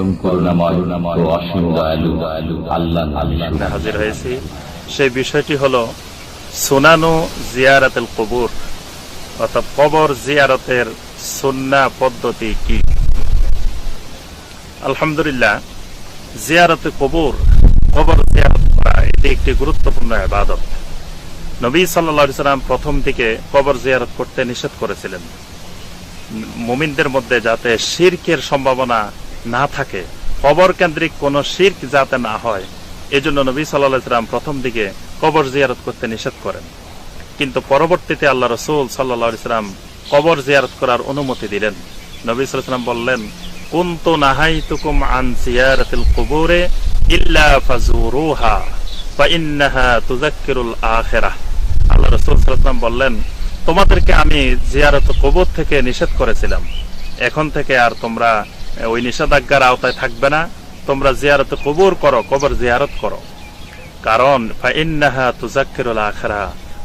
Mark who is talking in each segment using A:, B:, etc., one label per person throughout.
A: পরম করুণাময় ও অসীম দয়ালু আল্লাহ
B: সামনে হাজির হয়েছি। সেই বিষয়টি হলো সুনানু জিয়ারাতেল কবুর অর্থাৎ কবর জিয়ারতের সুন্না পদ্ধতি কি? আলহামদুলিল্লাহ জিয়ারতে কবুর কবর জিয়ারত করা এটি একটি গুরুত্বপূর্ণ ইবাদত। নবী সাল্লা সাল্লাম প্রথম দিকে কবর জিয়ারত করতে নিষেধ করেছিলেন। মুমিনদের মধ্যে যাতে শিরকের সম্ভাবনা না থাকে। কবর কেন্দ্রিক কোন শির্ক যাতে না হয়, এজন্য নবী সাল্লাহ সাল্লাম প্রথম দিকে কবর জিয়ারত করতে নিষেধ করেন। কিন্তু পরবর্তীতে আল্লাহ রসুল সাল্লাহ সাল্লাম কবর জিয়ারত করার অনুমতি দিলেন। নবী সাল্লাম বললেন, কুন্তু নাহাই তুকুম আন জিয়ারাতিল কুবুরে ইল্লা ফাজুরুহা ইন্নাহা তুজাক্কিরুল আখিরাহ। আল্লাহ রসুল সাল্লাম বললেন, তোমাদেরকে আমি জিয়ারত কবর থেকে নিষেধ করেছিলাম। এখন থেকে আর তোমরা ওই নিষেধাজ্ঞার আওতায় থাকবে না। তোমরা জিয়ারত কবর করো, কবর জিয়ারত করো। কারণ, ফাইন্নাহা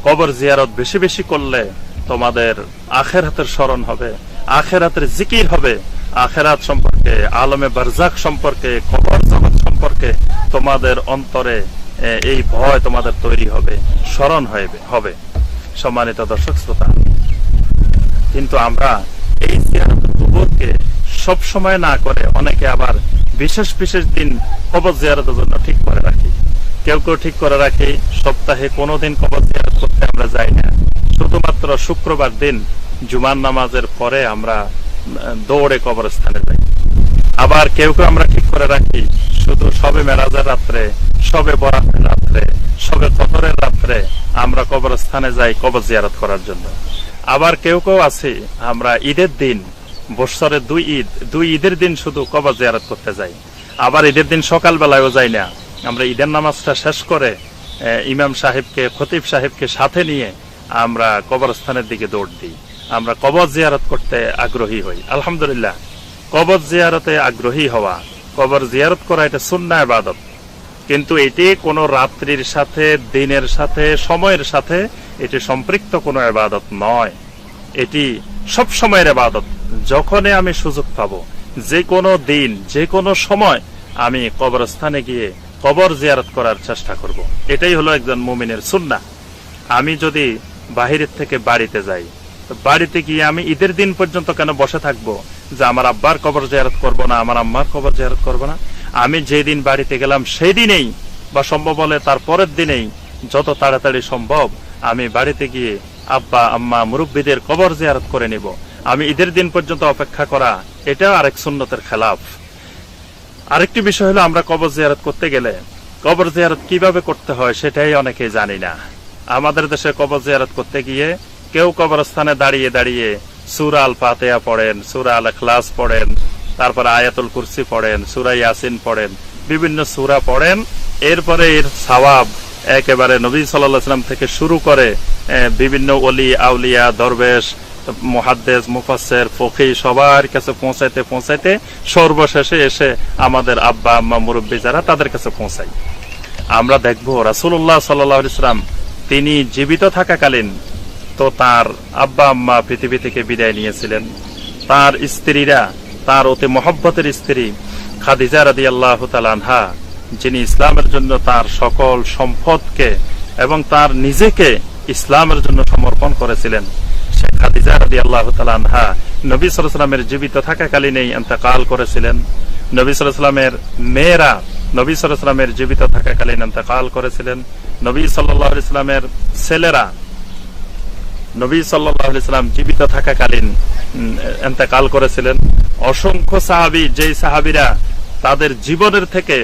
B: কবর জিয়ারত বেশি বেশি করলে তোমাদের আখেরাতের স্মরণ হবে, আখেরাতের জিকির হবে। আখেরাত সম্পর্কে, আলমে বারজাক সম্পর্কে, কবর জগৎ সম্পর্কে তোমাদের অন্তরে এই ভয় তোমাদের তৈরি হবে, স্মরণ হবে। সম্মানিত দর্শক, শ্রোতা, কিন্তু আমরা এই জিয়ারতুল কুবুরকে সব সময় না করে অনেকে আবার বিশেষ বিশেষ দিন কবর জিয়ারতের জন্য ঠিক করে রাখি। কেউ কেউ ঠিক করে রাখি, সপ্তাহে কোনোদিন কবর জিয়ারত করতে আমরা যাই না। শুধুমাত্র শুক্রবার দিন জুমার নামাজের পরে আমরা দৌড়ে কবরস্থানে যাই। আবার কেউ কেউ আমরা ঠিক করে রাখি, শুধু সবে মেরাজের রাত্রে, সবে বরাতের রাত্রে, সবে কতরের রাত্রে আমরা কবরস্থানে যাই কবর জিয়ারত করার জন্য। আবার কেউ কেউ আছি, আমরা ঈদের দিন বৎসরের দুই ঈদ, দুই ঈদের দিন শুধু কবর জিয়ারত করতে যাই। আবার ঈদের দিন সকালবেলায়ও যাই না। আমরা ঈদের নামাজটা শেষ করে ইমাম সাহেবকে, খতিব সাহেবকে সাথে নিয়ে আমরা কবরস্থানের দিকে দৌড় দিই। আমরা কবর জিয়ারত করতে আগ্রহী হই। আলহামদুলিল্লাহ, কবর জিয়ারতে আগ্রহী হওয়া, কবর জিয়ারত করা এটা সুন্না ইবাদত। কিন্তু এটি কোনো রাত্রির সাথে, দিনের সাথে, সময়ের সাথে এটি সম্পৃক্ত কোনো ইবাদত নয়। এটি সব সময়ের ইবাদত। যখনই আমি সুযোগ পাব, যে কোনো দিন, যে কোনো সময় আমি কবরস্থানে গিয়ে কবর জিয়ারত করার চেষ্টা করব। এটাই হলো একজন মুমিনের সুন্না আমি যদি বাহিরের থেকে বাড়িতে যাই, বাড়িতে গিয়ে আমি ঈদের দিন পর্যন্ত কেন বসে থাকব? যে আমার আব্বার কবর জিয়ারত করব না, আমার আম্মার কবর জিয়ারত করব না। আমি যেদিন বাড়িতে গেলাম সেই দিনেই বা সম্ভব হলে তার পরের দিনেই যত তাড়াতাড়ি সম্ভব আমি বাড়িতে গিয়ে আব্বা, আম্মা, মুরব্বীদের কবর জিয়ারত করে নিব। আমি ঈদের দিন পর্যন্ত অপেক্ষা করা এটাও আরেক সুন্নতের খেলাফ। আরেকটি বিষয় হলো, আমরা কবর জিয়ারত করতে গেলে কবর জিয়ারত কীভাবে করতে হয় সেটাই অনেকেই জানি না। আমাদের দেশে কবর জিয়ারত করতে গিয়ে কেউ কবরস্থানে দাঁড়িয়ে দাঁড়িয়ে সুরা আল ফাতেহা পড়েন, সুরা আল ক্লাস পড়েন, তারপর আয়াতুল কুরসি পড়েন, সুরা ইয়াসিন পড়েন, বিভিন্ন সুরা পড়েন। এরপরে এর সওয়াব একেবারে নবী সাল্লাম থেকে শুরু করে বিভিন্ন অলি আউলিয়া, দরবেশ মহাদ্দেস মুফাসের ফকি সবার কাছে পৌঁছাইতে পৌঁছাইতে সর্বশেষে এসে আমাদের আব্বা, আম্মা, মুরব্বী যারা তাদের কাছে পৌঁছাই। আমরা দেখব রাসুল্লাহ সাল্লাম তিনি জীবিত থাকাকালীন তো তার আব্বা, আম্মা পৃথিবী থেকে বিদায় নিয়েছিলেন। তার স্ত্রীরা, তার অতি মহব্বতের স্ত্রী খাদিজা রাদি আল্লাহ তালানহা যিনি ইসলামের জন্য তার সকল সম্পদকে এবং তার নিজেকে ইসলামের জন্য সমর্পণ করেছিলেন। সে খাদিজা রাদি আল্লাহ তালানহা নবী জীবিত থাকাকালীনই এন্তেকাল করেছিলেন। নবী সাল্লামের মেয়েরা নবী জীবিত থাকাকালীন এন্তেকাল করেছিলেন। নবী সাল্লাহ ইসলামের ছেলেরা নবী সাল্লাম জীবিত থাকাকালীন এন্তেকাল করেছিলেন। অসংখ্য সাহাবি, যেই সাহাবিরা তাদের জীবনের থেকে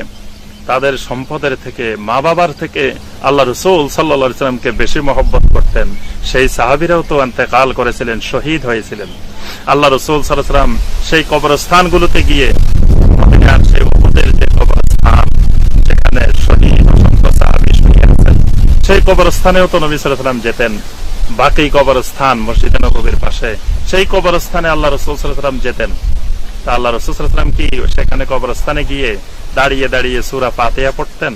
B: তাদের সম্পদের থেকে, মা বাবার থেকে আল্লাহ রসুল সাল্লা বেশি মহব্বত করতেন। সেই সাহাবিরাও তো এন্তেকাল করেছিলেন, শহীদ হয়েছিলেন। আল্লাহ রসুল সাল্লাম সেই কবরস্থানগুলোতে গিয়ে সেই কবরস্থান কবরস্থানেও তো নবী সাল্লাম যেতেন। বাকি কবরস্থান মসজিদে নবীর পাশে, সেই কবরস্থানে আল্লাহ রসুল সাল্লাম যেতেন। তা আল্লাহ রসুল সাল্লাম কি সেখানে কবরস্থানে গিয়ে দাঁড়িয়ে দাঁড়িয়ে সুরা পাতিয়া পড়তেন,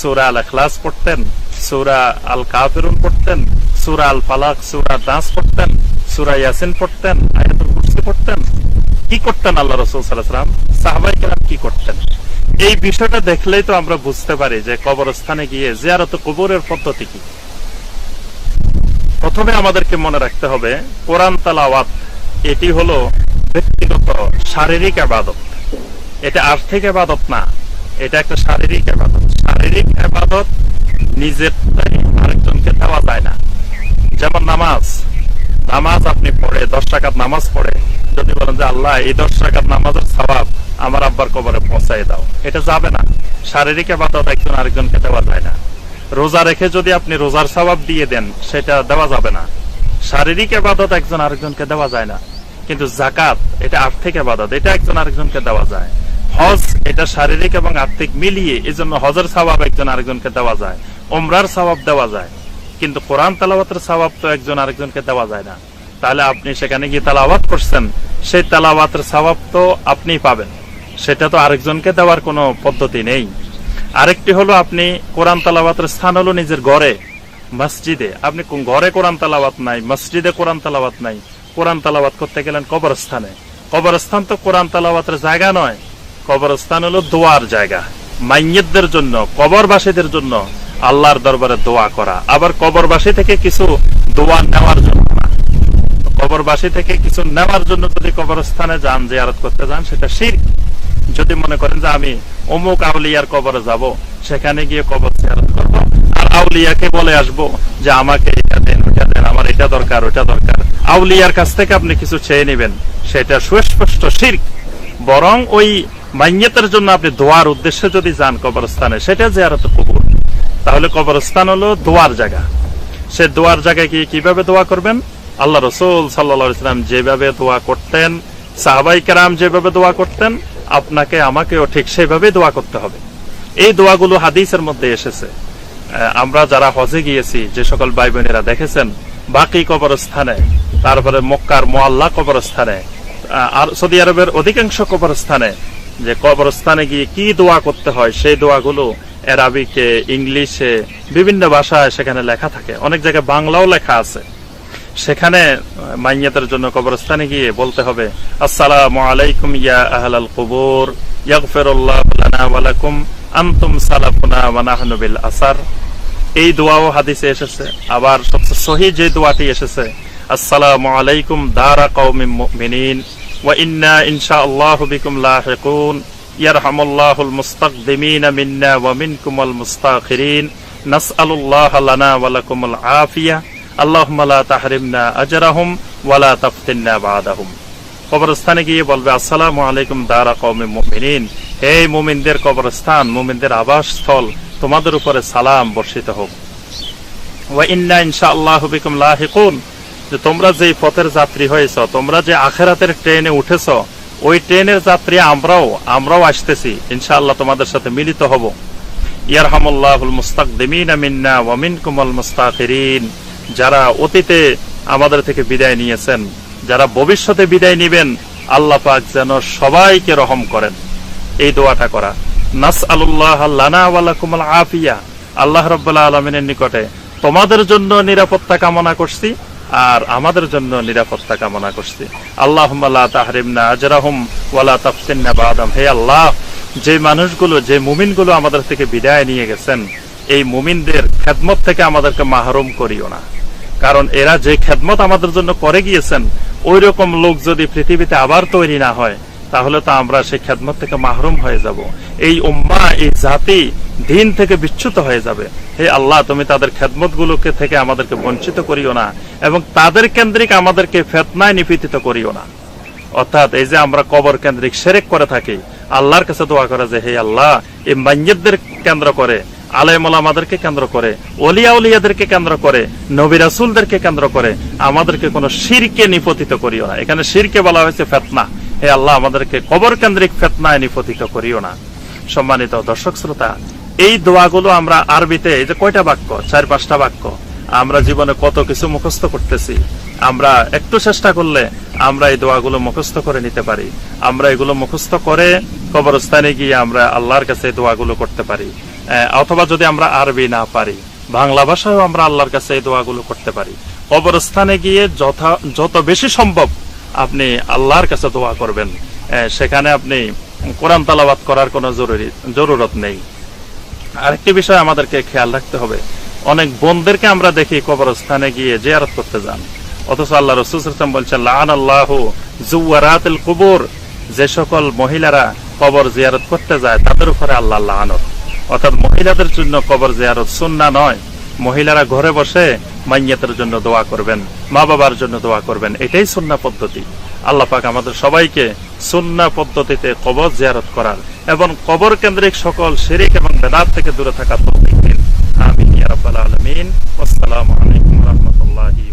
B: সুরা আল এখলাস পড়তেন, সুরা আল কাফিরুন পড়তেন, সুরা আল ফালাক সুরা দাস পড়তেন, সুরা ইয়াসিন পড়তেন, আয়াতুল কুরসি পড়তেন। কি করতেন আল্লাহ রসুল সাল্লাম সাহাবাই কেরাম কি করতেন? এই বিষয়টা দেখলেই তো আমরা বুঝতে পারি যে কবরস্থানে গিয়ে জিয়ারত কবরের পদ্ধতি কি। প্রথমে আমাদেরকে মনে রাখতে হবে, কোরআন তালাওয়াত, এটি হলো ব্যক্তিগত শারীরিক আবাদত। এটা আর্থিক আবাদত না। এটা একটা শারীরিক আবাদত। শারীরিক আবাদত নিজের আরেকজনকে দেওয়া যায় না। যেমন নামাজ। নামাজ আপনি পড়ে, দশ টাকার নামাজ পড়ে। যদি বলেন যে, আল্লাহ, এই দশ টাকার নামাজের স্বভাব আমার আব্বার কবরে পৌঁছাই দাও। এটা যাবে না। শারীরিক আবাদত একজন আরেকজনকে দেওয়া যায় না। রোজা রেখে যদি আপনি রোজার স্বভাব দিয়ে দেন, সেটা দেওয়া যাবে না। শারীরিক আবাদত একজন আরেকজনকে দেওয়া যায় না। কিন্তু জাকাত, এটা আর্থিক আবাদত। এটা একজন আরেকজনকে দেওয়া যায়। হজ, এটা শারীরিক এবং আর্থিক মিলিয়ে এই জন্য হজের স্বভাব একজন আরেকজনকে দেওয়া যায় ওমরার স্বভাব দেওয়া যায়। কিন্তু কোরআন তালাবাতের স্বভাব তো একজন আরেকজনকে দেওয়া যায় না। তাহলে আপনি সেখানে গিয়ে তালাবাত করছেন, সেই তালাবাতের স্বভাব তো আপনি পাবেন। সেটা তো আরেকজনকে দেওয়ার কোনো পদ্ধতি নেই। আরেকটি হলো আপনি কোরআন তালাবাতের স্থান হলো নিজের ঘরে, মসজিদে। আপনি কোন ঘরে কোরআন তালাবাত নাই, মসজিদে কোরআন তালাবাত নাই, কোরআন তালাবাত করতে গেলেন কবরস্থানে। কবরস্থান তো কোরআন তালাবাতের জায়গা নয়। কবরস্থান হলো দোয়ার জায়গা। মাইয়েতদের জন্য, কবরবাসীদের জন্য আল্লাহর দরবারে দোয়া করা। আবার কবরবাসী থেকে কিছু দোয়া নেওয়ার জন্য কবরবাসী থেকে কিছু নেওয়ার জন্য যদি কবরস্থানে যান, জিয়ারত করতে যান, সেটা শির। যদি মনে করেন যে আমি অমুক আউলিয়ার কবরে যাব, সেখানে গিয়ে কবর জিয়ারত করব, আর আউলিয়াকে বলে আসব যে আমাকে এটা দেন ওটা দেন, আমার এটা দরকার ওটা দরকার। আউলিয়ার কাছ থেকে আপনি কিছু চেয়ে নেবেন, সেটা সুস্পষ্ট শির। বরং ওই মাইয়েতের জন্য আপনি দোয়ার উদ্দেশ্যে যদি যান কবরস্থানে, সেটা জিয়ারত কবুল। তাহলে কবরস্থান হলো দোয়ার জায়গা। সে দোয়ার জায়গায় গিয়ে কীভাবে দোয়া করবেন? আল্লাহ রসুল সাল্লা ইসলাম যেভাবে দোয়া করতেন সাহাবাই কেরাম যেভাবে দোয়া করতেন, আপনাকে, আমাকেও ঠিক সেভাবে দোয়া করতে হবে। এই দোয়াগুলো হাদিসের মধ্যে এসেছে। আমরা যারা হজে গিয়েছি, যে সকল ভাই বোনেরা দেখেছেন, বাকি কবরস্থানে, তারপরে মক্কার মোয়াল্লা কবরস্থানে আর সৌদি আরবের অধিকাংশ কবরস্থানে যে কবরস্থানে গিয়ে কি দোয়া করতে হয়, সেই দোয়াগুলো অ্যারাবিকে, ইংলিশে, বিভিন্ন ভাষায় সেখানে লেখা থাকে। অনেক জায়গায় বাংলাও লেখা আছে। সেখানে মাইয়াতের জন্য কবরস্থানে গিয়ে বলতে হবে, আসসালামু আলাইকুম ইয়া আহলাল কুবুর, ইয়াগফিরুল্লাহু লানা ওয়া লাকুম আসার। এই দোয়াও হাদিসে এসেছে। আবার সবচেয়ে সহি যে দোয়াটি এসেছে, আসসালামু আলাইকুম দারা মুমিনিন। ওয়া ইন্না ইনশাআল্লাহু বিকুম লাহিকুন ইয়ারহামুল্লাহুল মুস্তাকদিমিন মিন্না ওয়া মিনকুমুল মুস্তাখিরিন নাসআলুল্লাহ লানা ওয়া লাকুমুল আফিয়া আল্লাহুম্মা লা তাহরিমনা আজরাহুম ওয়া লা তাফতিননা বাদাহুম কবরস্থানে গিয়ে বলবে, আসসালামু আলাইকুম দারা কওমে মুমিনিন। হে মুমিনদের কবরস্থান, মুমিনদের আবাসস্থল, তোমাদের উপরে সালাম বর্ষিত হোক। ওয়া ইন্না ইনশাআল্লাহু বিকুম লাহিকুন। যে তোমরা যে পথের যাত্রী হয়েছ, তোমরা যে আখেরাতের ট্রেনে উঠেছ, ওই ট্রেনের যাত্রী আমরাও আমরাও আসতেছি। ইনশাআল্লাহ তোমাদের সাথে মিলিত হব। ইয়ারহামুল্লাহুল মুস্তাকদিমিনা মিন্না ওয়া মিনকুমুল মুস্তাখিরিন যারা অতীতে আমাদের থেকে বিদায় নিয়েছেন, যারা ভবিষ্যতে বিদায় নিবেন, আল্লাহ পাক যেন সবাইকে রহম করেন। এই দোয়াটা করা। নাস আল্লাহ লানা ওয়ালাকুমুল আফিয়া। আল্লাহ রব্বুল্লাহ আলমিনের নিকটে তোমাদের জন্য নিরাপত্তা কামনা করছি। আর আমাদের জন্য নিরাপত্তা কামনা করছি। আল্লাহ তাহরিমনা আজরাহুম ওয়ালা তাফসিন্না বাদাম। হে আল্লাহ, যে মানুষগুলো, যে মুমিনগুলো আমাদের থেকে বিদায় নিয়ে গেছেন, এই মুমিনদের খেদমত থেকে আমাদেরকে মাহরুম করিও না। কারণ এরা যে খেদমত আমাদের জন্য করে গিয়েছেন ওই রকম লোক যদি পৃথিবীতে আবার তৈরি না হয়, তাহলে তো আমরা সেই খেদমত থেকে মাহরুম হয়ে যাব। এই উম্মা, এই জাতি দিন থেকে বিচ্যুত হয়ে যাবে। হে আল্লাহ, তুমি তাদের খেদমত গুলোকে থেকে আমাদেরকে বঞ্চিত করিও না এবং তাদের কেন্দ্রিক আমাদেরকে ফেতনায় নিপীড়িত করিও না। অর্থাৎ এই যে আমরা কবর কেন্দ্রিক সেরেক করে থাকি, আল্লাহর কাছে দোয়া করে যে, হে আল্লাহ, এই মাইয়তদের কেন্দ্র করে, আলেমুল আমাদেরকে কেন্দ্র করে অলিয়া উলিয়াদেরকে কেন্দ্র করে, নবী রাসুলদেরকে কেন্দ্র করে, আমাদেরকে কোনো শিরকে নিপতিত করিও না। এখানে শিরকে বলা হয়েছে ফেতনা। হে আল্লাহ, আমাদেরকে কবর কেন্দ্রিক ফেতনায় নিপতিত করিও না। সম্মানিত দর্শক শ্রোতা এই দোয়াগুলো আমরা আরবিতে, এই যে কয়টা বাক্য? চার, পাঁচটা বাক্য। আমরা জীবনে কত কিছু মুখস্থ করতেছি। আমরা একটু চেষ্টা করলে আমরা এই দোয়াগুলো মুখস্থ করে নিতে পারি। আমরা এগুলো মুখস্থ করে কবরস্থানে গিয়ে আমরা আল্লাহর কাছে দোয়াগুলো করতে পারি। অথবা যদি আমরা আরবি না পারি, বাংলা ভাষায়ও আমরা আল্লাহর কাছে এই দোয়াগুলো করতে পারি। কবরস্থানে গিয়ে যথা, যত বেশি সম্ভব আপনি আল্লাহর কাছে দোয়া করবেন। সেখানে আপনি কোরআন তালাবাত করার কোনো জরুরি, জরুরত নেই। আরেকটি বিষয় আমাদেরকে খেয়াল রাখতে হবে। অনেক বোনদেরকে আমরা দেখি কবরস্থানে গিয়ে জিয়ারত করতে যান। অথচ আল্লাহ রসুল বলছেন লান আল্লাহ জুয়ারাতুল কুবুর। যে সকল মহিলারা কবর জিয়ারত করতে যায়, তাদের উপরে আল্লাহ লানত। অর্থাৎ মহিলাদের জন্য কবর জিয়ারত সুন্না নয়। মহিলারা ঘরে বসে মাইয়াতের জন্য দোয়া করবেন মা বাবার জন্য দোয়া করবেন, এটাই সুন্না পদ্ধতি। আল্লাহ পাক আমাদের সবাইকে সুন্না পদ্ধতিতে কবর জিয়ারত করার এবং কবর কেন্দ্রিক সকল শিরিক এবং বেদাত থেকে দূরে থাকা তৌফিক দিন। আমিন, ইয়া আসসালামু আলাইকুম ওয়া রাহমাতুল্লাহি